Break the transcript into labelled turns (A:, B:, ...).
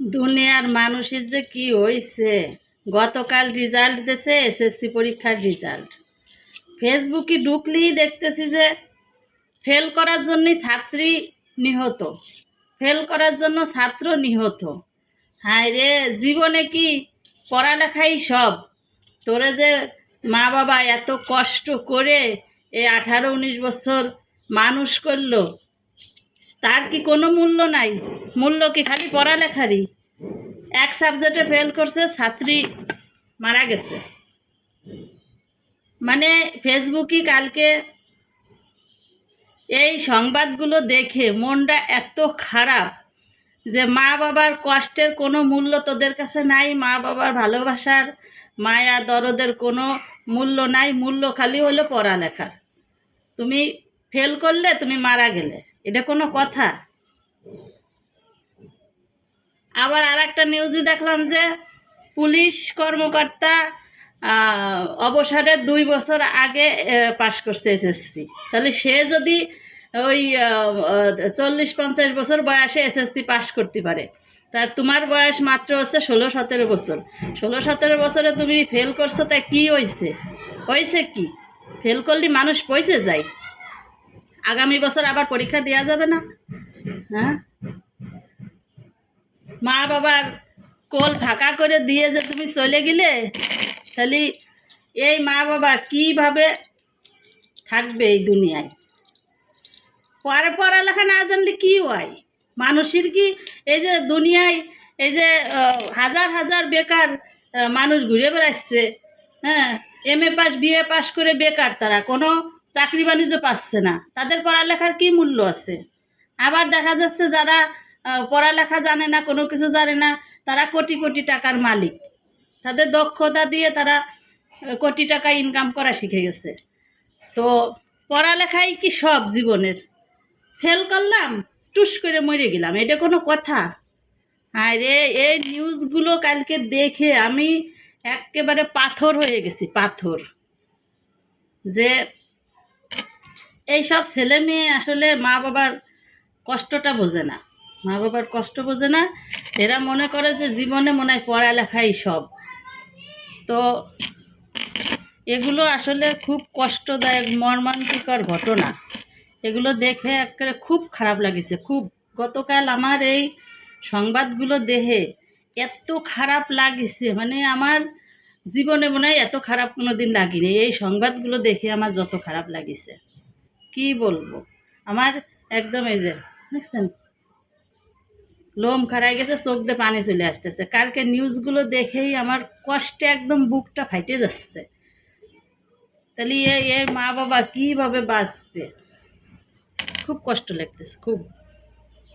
A: দুনিয়ার মানুষের যে কি হয়েছে গতকাল রেজাল্ট দিয়েছে এসএসসি পরীক্ষার রেজাল্ট ফেসবুকে ঢুকলেই দেখতেছি যে ফেল করার জন্যই ছাত্রী নিহত। ফেল করার জন্য ছাত্র নিহত। হায় রে, জীবনে কি পড়ালেখাই সব? তোরে যে মা বাবা এত কষ্ট করে এই আঠারো, উনিশ বছর মানুষ করল, তার কি কোনো মূল্য নাই? মূল্য কি খালি পড়ালেখারই? এক সাবজেক্টে ফেল করছে, ছাত্রী মারা গেছে। মানে ফেসবুকে কালকে এই সংবাদগুলো দেখে মনটা এত খারাপ যে মা বাবার কষ্টের কোনো মূল্য তোদের কাছে নাই, মা বাবার ভালোবাসার মায়া দরদের কোনো মূল্য নাই, মূল্য খালি হলো পড়ালেখার। তুমি ফেল করলে, তুমি মারা গেলে। এটা কোনো কথা। আবার আর একটা নিউজে দেখলাম যে পুলিশ কর্মকর্তা অবসরের দুই বছর আগে পাশ করছে এসএসসি তাহলে সে যদি ওই চল্লিশ পঞ্চাশ বছর বয়সে এসএসসি পাশ করতে পারে, তার তোমার বয়স মাত্র হচ্ছে ষোলো সতেরো বছর। ষোলো সতেরো বছরে তুমি ফেল করছ তাই কী হয়েছে হয়েছে কি? ফেল করলে মানুষ পয়সে যায়। আগামী বছর আবার পরীক্ষা দেওয়া যাবে না। হ্যাঁ? মা বাবার কোল ফাঁকা করে দিয়ে যে তুমি চলে গেলে, তাহলে এই মা বাবা কীভাবে থাকবে এই দুনিয়ায়? পরে পড়ালেখা না জানলে কি হয়? মানুষের কি এই যে দুনিয়ায় এই যে হাজার হাজার বেকার মানুষ ঘুরে বেড়াচ্ছে হ্যাঁ M A pass BA pass করে বেকার তারা, কোনো চাকরি বাণিজ্য পাচ্ছে না, তাদের পড়ালেখার কি মূল্য আছে? আবার দেখা যাচ্ছে যারা পড়ালেখা জানে না, কোনো কিছু জানে না, তারা কোটি কোটি টাকার মালিক। তাদের দক্ষতা দিয়ে তারা কোটি টাকা ইনকাম করা শিখে গেছে। তো পড়ালেখাই কি সব জীবনের? ফেল করলাম, টুস করে মরে গেলাম, এটা কোনো কথা? আরে, এই নিউজগুলো কালকে দেখে আমি একেবারে পাথর হয়ে গেছি, পাথর। যে এইসব ছেলে মেয়ে আসলে মা বাবার কষ্টটা বোঝে না। মা বাবার কষ্ট বোঝে না, এরা মনে করে যে জীবনে মনে হয় পড়ালেখাই সব। তো এগুলো আসলে খুব কষ্টদায়ক, মর্মান্তিকর ঘটনা। এগুলো দেখে একেবারে খুব খারাপ লাগিছে। খুব গতকাল আমার এই সংবাদগুলো দেখে এত খারাপ লাগিছে মানে আমার জীবনে মনে হয় এত খারাপ কোনো দিন লাগিনি। এই সংবাদগুলো দেখে আমার যত খারাপ লাগিছে। কি বলব? আমার একদম এই যে, দেখছেন? লোম খারাই গেছে, চোখ দিয়ে পানি চলে আসতেছে। কালকে নিউজগুলো দেখেই আমার কষ্টে একদম বুকটা ফাইটে যাচ্ছে। তাহলে এ মা বাবা কীভাবে বাঁচবে? খুব কষ্ট লাগতেছে, খুব।